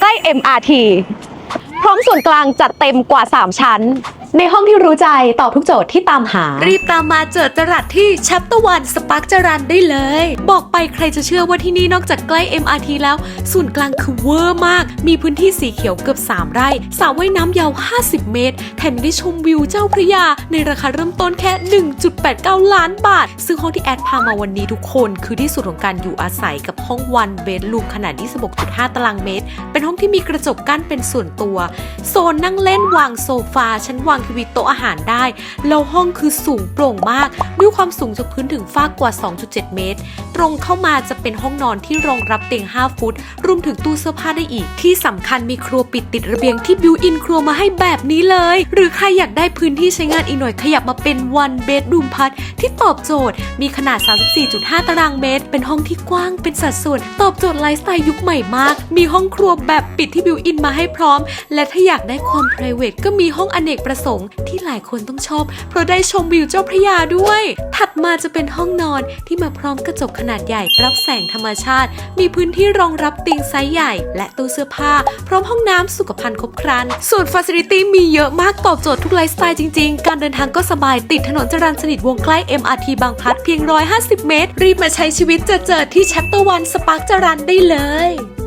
ใกล้ MRT พร้อมส่วนกลางจัดเต็มกว่า 3 ชั้น ในห้องที่รู้ใจตอบทุกโจทย์ที่ตามหา รีบตามมาเจอจรัสที่ชัปตะวันสปาร์คจรันได้เลย บอกไปใครจะเชื่อว่าที่นี่นอกจากใกล้ MRT แล้ว ศูนย์กลางคือเวอร์มาก มีพื้นที่สีเขียวเกือบ 3 ไร่สระว่ายน้ำยาว 50 เมตร แถมยังได้ชมวิวเจ้าพระยา ในราคาเริ่มต้นแค่ 1.89 ล้านบาท ซึ่งห้องที่แอดพามาวันนี้ทุกคน คือที่สุดของการอยู่อาศัยกับห้องวันเบดรูมขนาด 26.5 ตารางเมตร เป็นห้องที่มีกระจกกั้นเป็นส่วนตัวโซนนั่งเล่นวางโซฟาชั้นวางทีวีโต๊ะอาหารได้ แล้วห้องคือสูงโปร่งมาก ด้วยความสูงจากพื้นถึงฟ้ากกว่า 2.7 เมตร รงเข้ามาจะเป็นห้องนอนที่รองรับเตียง 5 ฟุต รวมถึงตู้เสื้อผ้าได้อีก ที่สำคัญมีครัวปิดติดระเบียงที่บิวอินครัวมาให้แบบนี้เลย หรือใครอยากได้พื้นที่ใช้งานอีกหน่อยขยับมาเป็น one bedroom part ที่ตอบโจทย์ มีขนาด 34.5 ตารางเมตร เป็นห้องที่กว้างเป็นสัดส่วน ตอบโจทย์ไลฟ์สไตล์ยุคใหม่มาก มีห้องครัวแบบปิดที่บิวอินมาให้พร้อม และถ้าอยากได้ความ p r i v a t ก็มีห้องอเนกประสงค์ที่หลายคนต้องชอบ เพราะได้ชมวิวเจ้าพระยาด้วย ถัดมาจะเป็นห้องนอนที่มาพร้อมกระจกขนาดใหญ่รับแสงธรรมชาติ มีพื้นที่รองรับเตียงไซส์ใหญ่ และตู้เสื้อผ้า พร้อมห้องน้ำสุขภัณฑ์ครบครัน ส่วนฟ a ซิลิตี้มีเยอะมากตอบโจทย์ทุกไลฟ์สไตล์จริงๆ การเดินทางก็สบายติดถนนจรัญสนิทวงใกล้ MRT บางพลัดเพียง 150 เมตร รีบมาใช้ชีวิตเจอเจอที่แชปเตอร์วันสปาร์คจรันได้เลย